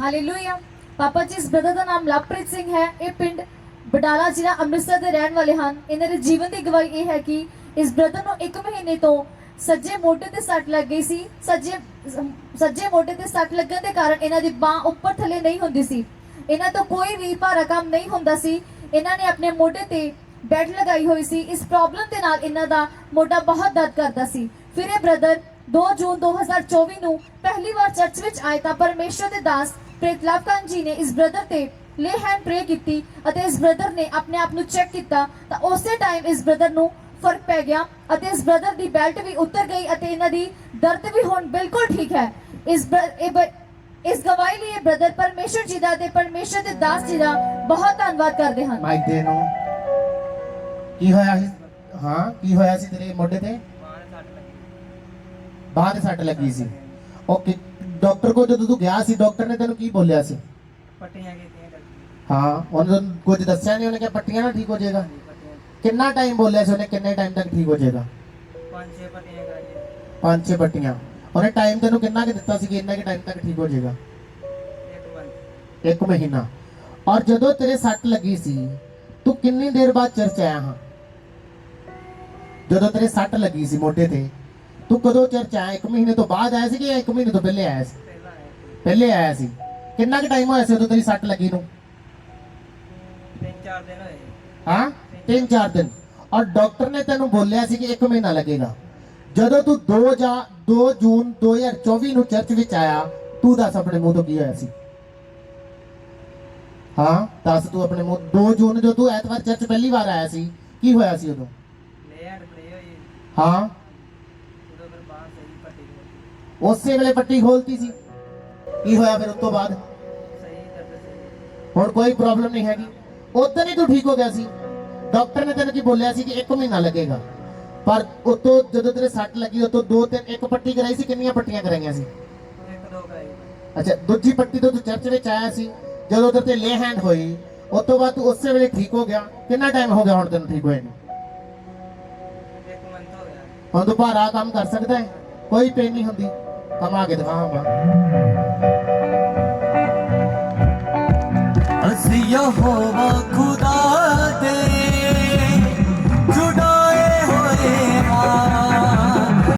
Hallelujah ਪਾਪਾ ਜੀ ਇਸ brother ਦਾ ਨਾਮ ਲਵਪ੍ਰੀਤ ਸਿੰਘ ਹੈ। ਇਹ ਪਿੰਡ ਬਡਾਲਾ ਜ਼ਿਲ੍ਹਾ ਅੰਮ੍ਰਿਤਸਰ ਦੇ ਰਹਿਣ ਵਾਲੇ ਹਨ। ਇਹਨਾਂ ਦੇ ਜੀਵਨ ਦੀ ਗਵਾਹੀ ਇਹ ਹੈ ਕਿ ਇਸ ਬ੍ਰਦਰ ਨੂੰ 1 ਮਹੀਨੇ ਤੋਂ ਸੱਜੇ ਮੋਢੇ ਤੇ ਸੱਟ ਲੱਗ ਗਈ ਸੀ। ਸੱਜੇ ਸੱਜੇ ਮੋਢੇ ਤੇ ਸੱਟ ਲੱਗਣ ਦੇ ਕਾਰਨ ਇਹਨਾਂ ਦੀ ਬਾਹ ਉੱਪਰ ਥੱਲੇ ਨਹੀਂ ਹੁੰਦੀ ਸੀ। ਇਹਨਾਂ ਤੋਂ ਕੋਈ ਵੀ ਭਾਰਾ ਕੰਮ ਨਹੀਂ ਹੁੰਦਾ ਸੀ। ਇਹਨਾਂ ਨੇ ਆਪਣੇ ਮੋਢੇ ਤੇ ਬੈਡ ਲਗਾਈ ਹੋਈ ਸੀ। ਇਸ ਪ੍ਰੋਬਲਮ ਦੇ ਨਾਲ ਇਹਨਾਂ ਦਾ ਮੋਢਾ ਬਹੁਤ ਦਰਦ ਕਰਦਾ ਸੀ। ਫਿਰ ਇਹ ਬ੍ਰਦਰ 2 ਜੂਨ 2024 ਨੂੰ ਪਹਿਲੀ ਵਾਰ ਚਰਚ ਵਿੱਚ ਆਏ ਤਾਂ ਪਰਮੇਸ਼ਰ ਦੇ ਦਾਸ ਪ੍ਰੀਤ ਜੀ ਨੇ ਇਸ ਬ੍ਰਦਰ ਤੇ ਲੇ ਹੈਂਡ ਪ੍ਰੇ ਕੀਤੀ ਅਤੇ ਇਸ ਬ੍ਰਦਰ ਨੇ ਆਪਣੇ ਆਪ ਨੂੰ ਚੈੱਕ ਕੀਤਾ ਤਾਂ ਉਸੇ ਟਾਈਮ ਇਸ ਬ੍ਰਦਰ ਨੂੰ ਫ਼ਰਕ ਪੈ ਗਿਆ ਅਤੇ ਇਸ ਬ੍ਰਦਰ ਦੀ ਬੈਲਟ ਵੀ ਉਤਰ ਗਈ ਅਤੇ ਇਹਨਾਂ ਦੀ ਦਰਦ ਵੀ ਹੁਣ ਬਿਲਕੁਲ ਠੀਕ ਹੈ। ਇਸ ਇਸ ਗਵਾਹੀ ਲਈ ਬ੍ਰਦਰ ਪਰਮੇਸ਼ਰ ਜੀ ਦਾ ਤੇ ਪਰਮੇਸ਼ਰ ਦੇ ਦਾਸ ਜੀ ਦਾ ਬਹੁਤ ਧੰਨਵਾਦ ਕਰਦੇ ਹਨ। ਮਾਈਕ ਦੇ ਨੂੰ। ਕੀ ਹੋਇਆ ਸੀ? ਹਾਂ, ਕੀ ਹੋਇਆ ਸੀ ਤੇਰੇ ਮੋਢੇ ਤੇ? ਬਾਂਹ ਸੱਟ ਲੱਗੀ ਸੀ। ਓਕੇ। ਡਾਕਟਰ ਕੋਲ ਜਦੋਂ ਤੂੰ ਗਿਆ ਸੀ ਡਾਕਟਰ ਨੇ ਤੈਨੂੰ ਕੀ ਬੋਲਿਆ ਸੀ? ਪੱਟੀਆਂ ਕੀਤੀਆਂ ਡਾਕਟਰ ਹਾਂ ਉਹਨੇ ਤੈਨੂੰ ਕੁਝ ਦੱਸਿਆ ਨਹੀਂ ਉਹਨੇ ਕਿਹਾ ਪੱਟੀਆਂ ਨਾਲ ਠੀਕ ਹੋ ਜਾਏਗਾ। ਜੀ ਪੱਟੀਆਂ ਕਿੰਨਾ ਟਾਈਮ ਬੋਲਿਆ ਸੀ ਉਹਨੇ? ਕਿੰਨੇ ਟਾਈਮ ਤੱਕ ਠੀਕ ਹੋ ਜਾਏਗਾ? ਪੰਜ ਛੇ ਪੱਟੀਆਂ ਕਰਾਈਆਂ ਪੰਜ ਛੇ ਪੱਟੀਆਂ। ਉਹਨੇ ਟਾਈਮ ਤੈਨੂੰ ਕਿੰਨਾ ਕਿ ਦਿੱਤਾ ਸੀ ਕਿ ਇੰਨਾ ਕਿ ਟਾਈਮ ਤੱਕ ਠੀਕ ਹੋ ਜਾਏਗਾ? ਇੱਕ ਮੰਥ ਇੱਕ ਮਹੀਨਾ। ਔਰ ਜਦੋਂ ਤੇਰੇ ਸੱਟ ਲੱਗੀ ਸੀ ਤੂੰ ਕਿੰਨੀ ਦੇਰ ਬਾਅਦ ਚਰਚ ਆਇਆ ਹਾਂ? ਜਦੋਂ ਤੇਰੇ ਸੱਟ ਲੱਗੀ ਸੀ ਮੋਢੇ ਤੇ ਤੂੰ ਕਦੋਂ ਚਰਚ ਆਇਆ? ਇੱਕ ਮਹੀਨੇ ਤੋਂ ਬਾਅਦ ਆਇਆ ਸੀ ਕਿ ਇੱਕ ਮਹੀਨੇ ਤੋਂ ਪਹਿਲੇ ਆਇਆ ਸੀ? ਪਹਿਲਾਂ ਆਇਆ ਸੀ। ਕਿੰਨਾ ਕੁ ਟਾਈਮ ਹੋਇਆ ਸੀ ਉਦੋਂ ਤੇਰੀ ਸੱਟ ਲੱਗੀ ਨੂੰ? ਤਿੰਨ ਚਾਰ ਦਿਨ ਹੋਏ। ਹਾਂ? ਤਿੰਨ ਚਾਰ ਦਿਨ। ਔਰ ਡਾਕਟਰ ਨੇ ਤੈਨੂੰ ਬੋਲਿਆ ਸੀ ਕਿ ਇੱਕ ਮਹੀਨਾ ਲੱਗੇਗਾ। ਜਦੋਂ ਤੂੰ 2 ਜਾਂ 2 ਜੂਨ 2024 ਨੂੰ ਚਰਚ ਵਿੱਚ ਆਇਆ ਤੂੰ ਦੱਸ ਆਪਣੇ ਮੂੰਹ ਤੋਂ ਕੀ ਹੋਇਆ ਸੀ? ਹਾਂ? ਦੱਸ ਤੂੰ ਆਪਣੇ ਮੂੰਹ 2 ਜੂਨ ਜਦੋਂ ਤੂੰ ਐਤਵਾਰ ਚਰਚ ਪਹਿਲੀ ਵਾਰ ਆਇਆ ਸੀ ਕੀ ਹੋਇਆ ਸੀ ਉਦੋਂ? ਹਾਂ ਉਦੋਂ ਫਿਰ ਬਾਹਰ ਸਹੀ ਪੱਟੀ ਹੋਈ। ਉਸੇ ਵੇਲੇ ਪੱਟੀ ਖੋਲਤੀ ਸੀ। ਕੀ ਹੋਇਆ ਫਿਰ ਉਸ ਤੋਂ ਬਾਅਦ? ਹੁਣ ਕੋਈ ਪ੍ਰੋਬਲਮ ਨਹੀਂ ਹੈਗੀ। ਉਦੋਂ ਹੀ ਤੂੰ ਠੀਕ ਹੋ ਗਿਆ ਸੀ। ਡਾਕਟਰ ਨੇ ਤੈਨੂੰ ਕੀ ਬੋਲਿਆ ਸੀ ਕਿ 1 ਮਹੀਨਾ ਲੱਗੇਗਾ। ਪਰ ਉਤੋਂ ਜਦੋਂ ਤੇਰੇ ਸੱਟ ਲੱਗੀ ਉਤੋਂ ਦੋ ਤਿੰਨ ਇੱਕ ਪੱਟੀ ਕਰਾਈ ਸੀ ਕਿੰਨੀਆਂ ਪੱਟੀਆਂ ਕਰਾਈਆਂ ਸੀ? ਇੱਕ ਦੋ ਕਰਾਈ ਅੱਛਾ ਦੂਜੀ ਪੱਟੀ ਤੋਂ ਤੂੰ ਚਰਚ ਵਿੱਚ ਆਇਆ ਸੀ। ਜਦੋਂ ਤੇਰੇ ਤੇ ਲੇ ਹੈਂਡ ਹੋਈ ਉਸ ਤੋਂ ਬਾਅਦ ਤੂੰ ਉਸੇ ਵੇਲੇ ਠੀਕ ਹੋ ਗਿਆ। ਕਿੰਨਾ ਟਾਈਮ ਹੋ ਗਿਆ ਹੁਣ ਤੈਨੂੰ ਠੀਕ ਹੋਏ ਨੂੰ? ਇੱਕ ਮੰਥ ਹੋ ਗਿਆ। ਹੁਣ ਤੂੰ ਭਾਰਾ ਕੰਮ ਕਰ ਸਕਦਾ ਹੈ? ਕੋਈ ਪੇ ਨਹੀਂ ਹੁੰਦੀ। ਕਮਾ ਕੇ ਦਿਖਾਵਾਂਗਾ। ਅਸੀਂ ਯਹੋਵਾ